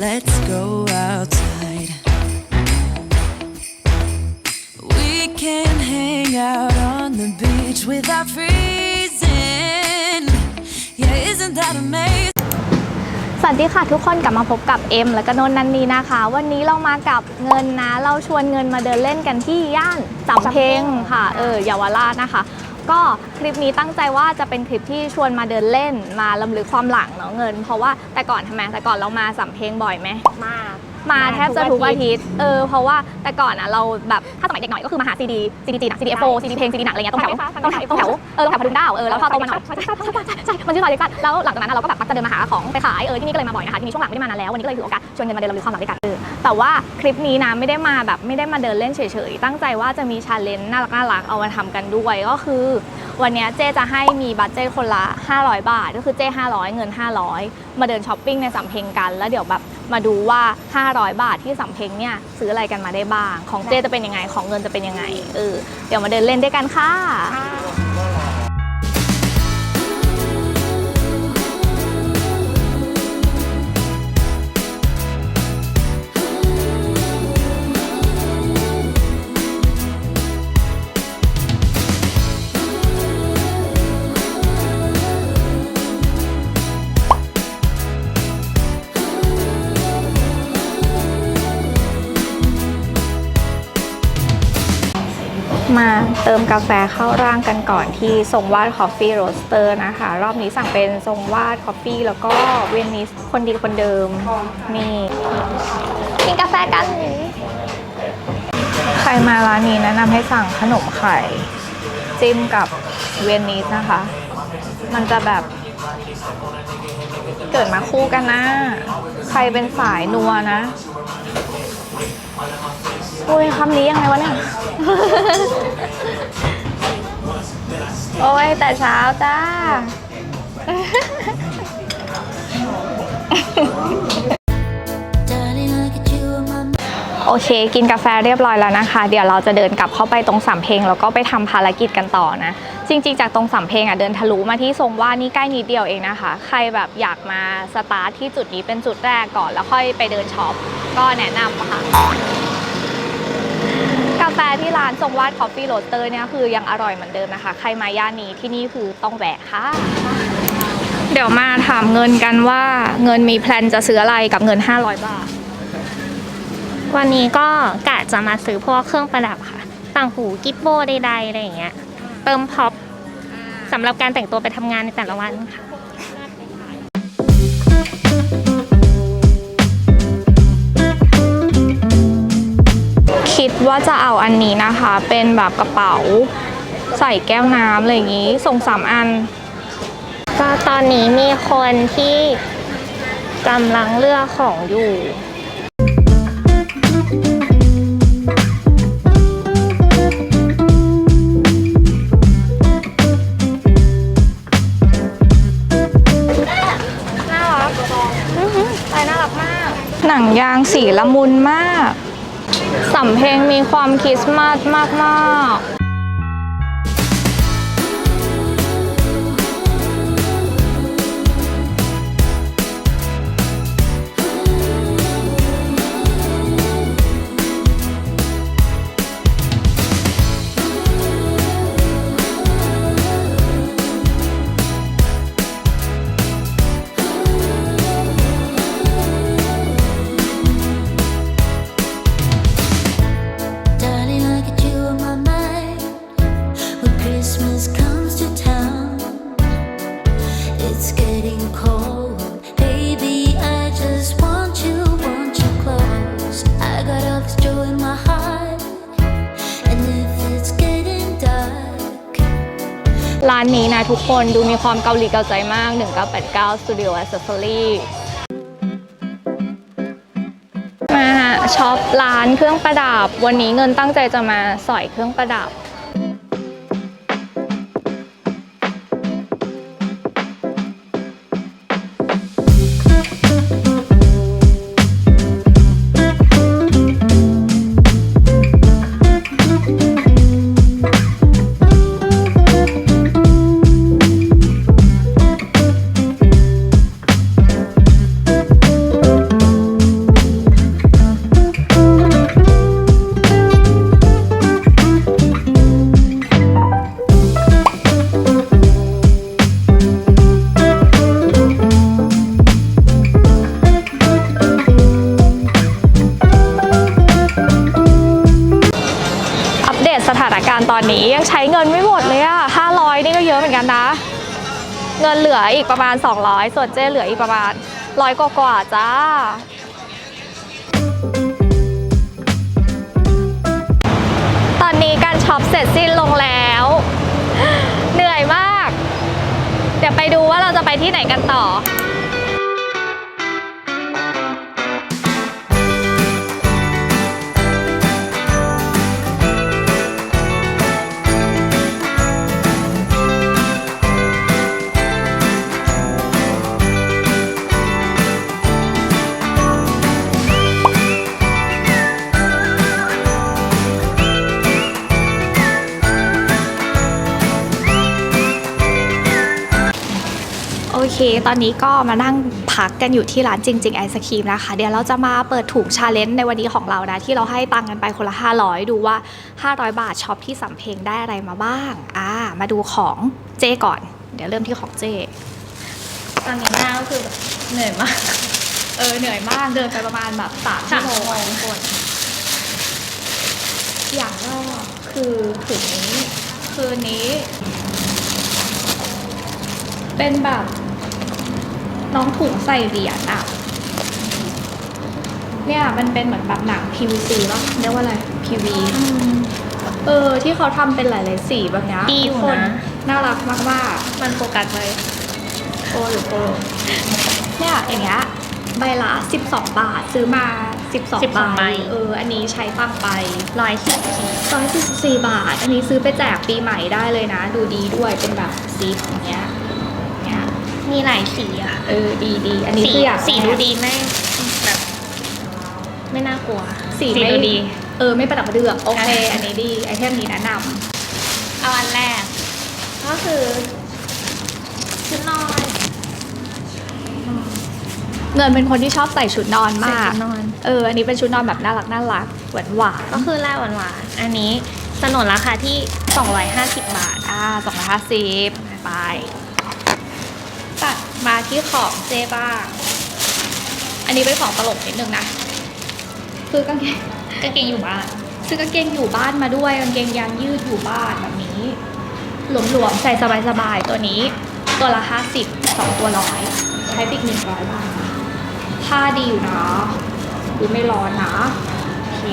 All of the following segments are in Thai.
let's go outside. We can hang out on the beach without freezing. Yeah, isn't that amazing? สวัสดีค่ะทุกคนกลับมาพบกับเอ็มและก็นนท์นันนีนะคะ วันนี้เรามากับเงินนะ เราชวนเงินมาเดินเล่นกันที่ย่านสำเพ็งค่ะ เออเยาวราชนะคะ ก็คลิปนี้ตั้งใจว่าจะเป็นคลิปที่ชวนมาเดินเล่นมาลำลึกความหลังเนาะเงิน เพราะว่าแต่ก่อนทำไมแต่ก่อนเรามาสัมเพลงบ่อยไหมมาก มาแทบจะทุกอาทิตย์เออเพราะว่าแต่ก่อนอะเราแบบถ้าสมัยเด็กหน่อยก็คือมาหาซีดีซีดีจีนซีดีเอฟโซีดีเพลงซีดีหนังอะไรเงี้ยตรงแถวตรงแถวตรงแถวเออตรงแถวพดุงดาวเออแล้วพอโตมาหน่อยใช่ใช่ใช่ใช่ใช่มันชื่อซอยเด็กกันแล้วหลังจากนั้นเราก็แบบมักจะเดินมาหาของไปขายเออที่นี่ก็เลยมาบ่อยนะคะทีนี้ช่วงหลังไม่ได้มานานแล้ววันนี้ก็เลยถือโอกาสชวนกันมาเดินรำลึกความหลังด้วยกันเออแต่ว่าคลิปนี้นะไม่ได้มาแบบไม่ได้มาเดินเล่นเฉยๆตั้งใจว่าจะมีชาเลนจ์น่ารักน่ารักเอามาทำกันด้วยก็คือ วันเนี้ยเจ๊จะให้มีบัตเจ๊คนละ 500 บาท ก็คือเจ๊500 เงิน 500 มาเดินช้อปปิ้งในสำเพ็งกันแล้วเดี๋ยวแบบ มาดูว่า 500 บาทที่สำเพ็งเนี่ยซื้ออะไรกันมาได้บ้าง ของเจจะเป็นยังไงของเงินจะเป็นยังไงเออเดี๋ยวมาเดินเล่นด้วยกันค่ะ เติมกาแฟเข้าร่างกันก่อนที่ทรงวาดคอฟฟี่โรสเตอร์นะคะ รอบนี้สั่งเป็นทรงวาดคอฟฟี่แล้วก็เวนิสคนดีคนเดิม นี่กินกาแฟกัน ใครมาร้านนี้แนะนำให้สั่งขนมไข่ จิ้มกับเวนิสนะคะ มันจะแบบ เกิดมาคู่กันนะ ใครเป็นสายนัวนะ โอ้ยคำนี้ยังไงวะเนี่ย โอ้ยแต่เช้าจ้า โอเค กินกาแฟเรียบร้อยแล้วนะคะ เดี๋ยวเราจะเดินกลับเข้าไปตรงสำเพ็งแล้วก็ไปทำภารกิจกันต่อนะ จริงๆ จากตรงสำเพ็งอะเดินทะลุมาที่ทรงว่านี่ใกล้นิดเดียวเองนะคะ ใครแบบอยากมาสตาร์ทที่จุดนี้เป็นจุดแรกก่อน แล้วค่อยไปเดินช็อปก็แนะนำค่ะ ฟที่ร้านทรงวาดคอฟฟี่โรสเตอร์เนี่ยคือยังอร่อยเหมือนเดิมนะคะ ใครมาย่านนี้ที่นี่คือต้องแวะค่ะ เดี๋ยวมาถามเงินกันว่าเงินมีแพลนจะซื้ออะไรกับเงิน 500 บาท วันนี้ก็กะจะมาซื้อพวกเครื่องประดับค่ะต่างหูกิฟโบใดๆอะไรอย่างเงี้ยเติมพ็อปสำหรับการแต่งตัวไปทำงานในแต่ละวันค่ะ ว่าจะเอาอันนี้นะคะ เป็นแบบกระเป๋าใส่แก้วน้ำอะไรอย่างนี้ ส่งสามอัน ก็ตอนนี้มีคนที่กำลังเลือกของอยู่น่ารักไปน่ารักมาก หนังยางสีละมุนมาก สำเพ็งมีความคริสต์มาสมากานนี้นะทุกคนดูมีความเกาหลีเกาใจมาก 1989 Studio Accessory มาช็อปร้านเครื่องประดับ วันนี้เงินตั้งใจจะมาสอยเครื่องประดับ เงินไม่หมดเลยอะ500นี่ก็เยอะเหมือนกันนะ เงินเหลืออีกประมาณ 200 ส่วนเจ้เหลืออีกประมาณร้อยกว่าๆจ้าตอนนี้การช็อปเสร็จสิ้นลงแล้ว เหนื่อยมาก เดี๋ยวไปดูว่าเราจะไปที่ไหนกันต่อ อเค ตอนนี้ก็มานั่งพักกันอยู่ที่ร้านจริงๆไอศครีมนะคะ เดี๋ยวเราจะมาเปิดถุงชาเลนจ์ในวันนี้ของเรานะ ที่เราให้ตังค์กันไปคนละ 500 ดูว่า 500 บาทช็อปที่สำเพ็งได้อะไรมาบ้าง อ่า มาดูของเจก่อน เดี๋ยวเริ่มที่ของเจ ตอนนี้หน้าก็คือแบบเหนื่อยมาก เออ เหนื่อยมาก เดินไปประมาณแบบสามสาชั่มวโมชั่วงโมงคนอย่างแรกคือถุงนี้ คืนนี้ เป็นแบบ น้องถุงใส่เหรียญอะเนี่ยมันเป็นเหมือนแบบหนัง PVC ป่ะเรียกว่าอะไร PV เออ ที่เขาทำเป็นหลายๆสีแบบเนี้ยดีอยู่ทุกคนนะ น่ารักมากมันโฟกัสเลยๆโอ้หรือโอ้เนี่ยอย่างเงี้ยใบละ12 บาท ซื้อมา 12 12ใบ ใบเออ อันนี้ใช้ตังค์ไป ร้อยสิบทีร้อยสี่สิบสี่บาท อันนี้ซื้อไปแจกปีใหม่ได้เลยนะ ดูดีด้วยเป็นแบบสีของเนี้ยเนี้ย มีหลายสีอะเออดีดีอันนี้สีคืออยากสีดูดีไม่แบบไม่น่ากลัว สีสีไม่ดูดี เออไม่ประดับประเดือกโอเคใช่อันนี้ดีไอเทมนี้แนะนำเอาอันแรก ก็คือชุดนอน เงินเป็นคนที่ชอบใส่ชุดนอนใส่มากชุดนอน เออ อันนี้เป็นชุดนอนแบบน่ารักน่ารักหวานหวานก็คือแร่หวานๆอันนี้สนนราคาที่ 250 บาท อ่าสองร้อยห้าสิบไปตัด มาที่ของเจบ้าง อันนี้เป็นของตลกนิดนึงนะ คือกางเกงกางเกงอยู่บ้าน ซื้อกางเกงอยู่บ้านมาด้วยกางเกงยางยืดอยู่บ้านแบบนี้ หลวมๆ ใส่สบายๆ ตัวนี้ ตัวละห้าสิบสองตัวร้อยใช้ปิกหนึ่งร้อยบาทผ้าดีอยู่นะดูไม่ร้อนนะโอเค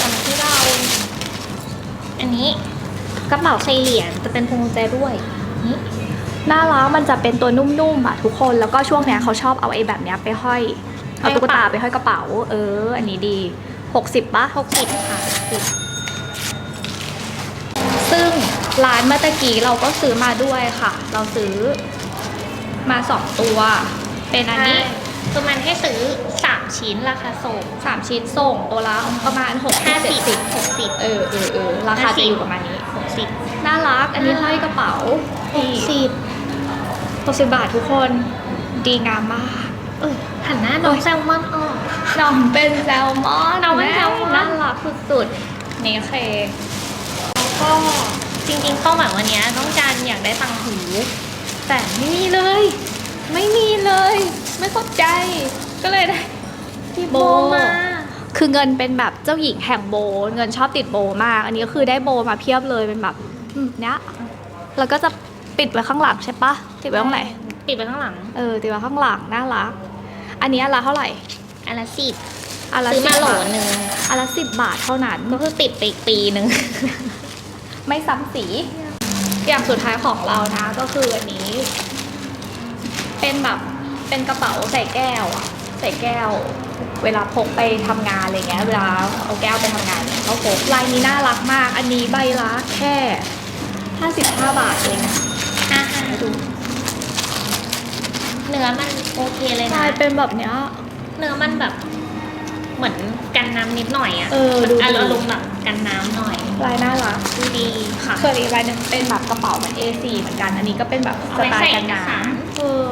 อันที่เรา อันนี้กระเป๋าใส่เหรียญจะเป็นพวงกุญแจด้วยนี่ หน้าร้านมันจะเป็นตัวนุ่มๆอะทุกคนแล้วก็ช่วงเนี้ยเขาชอบเอาไอ้แบบเนี้ยไปห้อยเอาตุ๊กตาไปห้อยกระเป๋า เออ อันนี้ดีหกสิบปะหกสิบค่ะสิบซึ่งร้านเมื่อตะกี้เราก็ซื้อมาด้วยค่ะ เราซื้อมาสองตัว เป็นอันนี้คือมันให้ซื้อ 3 ชิ้นราคาส่งสามชิ้นส่งตัวละประมาณหกห้าสิบ50 60 เออเออเออราคาจะอยู่ประมาณนี้ 60น่า รัก อันนี้ห้อยกระเป๋านี่60หกสิบบาททุกคนดีงามมากเอ้ยหันหน้าน้องแซลมอนออกน้องเป็นแซลมอนน้องเป็นแซลมอนน่ารักสุดๆนี่เคแล้วก็จริงๆเป้าหมายวันเนี้ยต้องการอยากได้ตังหู แต่ไม่มีเลย ไม่มีเลย ไม่เข้าใจ ก็เลยได้ที่โบโบมาคือเงินเป็นแบบเจ้าหญิงแห่งโบ เงินชอบติดโบมาก อันนี้ก็คือได้โบมาเพียบเลยเป็นแบบอืม เนี้ยแล้วก็จะปิดไว้ข้างหลังใช่ปะติดไว้ตรงไหนปิดไปข้างหลังเออติดไว้ข้างหลังน่ารัก อันนี้อันละเท่าไหร่อันละสิบอันละซื้อมา10โหลบาทหนึ่งอันละสิบบาทเท่านั้นก็คือติดไปอีกปีหนึ่ง ไม่ซ้ำสี อย่างสุดท้ายของเรานะ ก็คืออันนี้ เป็นแบบเป็นกระเป๋าใส่แก้วอะใส่แก้ว เวลาพกไปทำงานอะไรเงี้ย เวลาเอาแก้วไปทำงานเนี่ยก็พกลายนี้น่ารักมาก อันนี้ใบละแค่ 55 บาทเองอะอะดูเนื้อมันโอเคเลยกนะลายเป็นแบบเนี้ย เนื้อมันแบบ เหมือนกันน้ำนิดหน่อยอะเออดูดี อารมณ์แบบกันน้ำหน่อย ลายน่ารักดูดีค่ะส่วนอีกใบหนึ่งเป็นแบบกระเป๋าเหมือน A4 เหมือนกัน อันนี้ก็เป็นแบบสเอาไว้ไตใส่ล์กันเอกสารน้ำเออ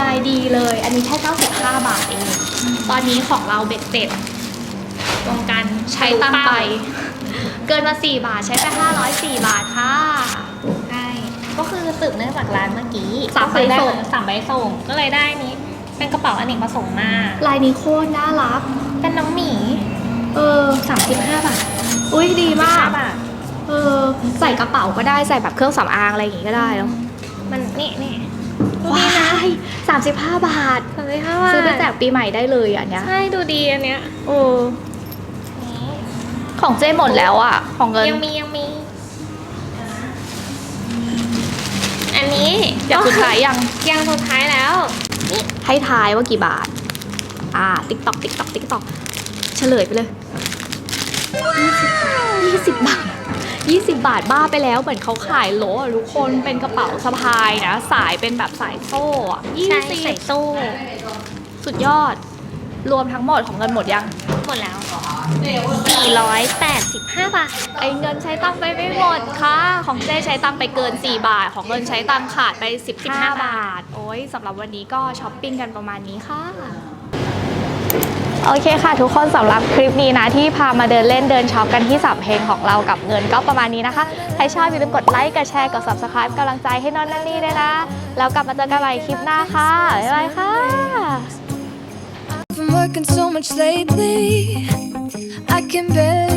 ลายดีเลย อันนี้แค่ 95 บาทเอง ตอนนี้ของเราเบ็ดเสร็จตรงกันใช้ตังค์ไป เกินมา 4 บาทใช้ไป 504 บาทค่ะ ใช่ก็คือสืบเนื่องจากร้านเมื่อกี้สามใบก็คือได้ส่งสามใบส่งก็เลยได้นี้ เป็นกระเป๋าอเนกประสงค์มาลายนี้โคตรน่ารัก เป็นน้องหมีเ35บาทอุ้ยดีมากบาทเออใส่กระเป๋าก็ได้ใส่แบบเครื่องสำอางอะไรอย่างงี้ก็ได้เนาะมันนี่นี่ว้าย35บาทสามสิบห้าบาทซื้อไปแจกปีใหม่ได้เลยอันเนี้ยใช่ดูดีอันเนี้ยเออ ของเจหมดแล้วอะ ของเงิน ยังมียังมี อันนี้อยากสุดท้ายยัง ยังสุดท้ายแล้ว ให้ทายว่ากี่บาท อ่า ติ๊กตอกติ๊กตอกติ๊กตอกเฉลยไปเลยยี่สิบบาทยี่สิบบาทบ้าไปแล้วเหมือนเขาขายโหลอะทุกคนเป็นกระเป๋าสะพายนะ สายเป็นแบบสายโซ่อะยี่ใช่สิใส่บตู้สุดยอด รวมทั้งหมดของเงินหมดยัง หมดแล้ว 485 บาท ไอเงินใช้ตังค์ไปไม่หมดค่ะ ของเจ๊ใช้ตังค์ไปเกิน 4 บาท ของเงินใช้ตังค์ขาดไป 15 บาท โอ้ยสำหรับวันนี้ก็ช้อปปิ้งกันประมาณนี้ค่ะ โอเคค่ะ ทุกคนสำหรับคลิปนี้นะ ที่พามาเดินเล่นเดินช็อปกันที่สามเพลงของเรากับเงินก็ประมาณนี้นะคะ ใครชอบอย่าลืมกดไลค์กดแชร์กด subscribe กำลังใจให้น้องนันนี่ด้วยนะ แล้วกลับมาเจอกันใหม่คลิปหน้าค่ะบ๊ายบายค่ะ Been working so much lately, I can barely.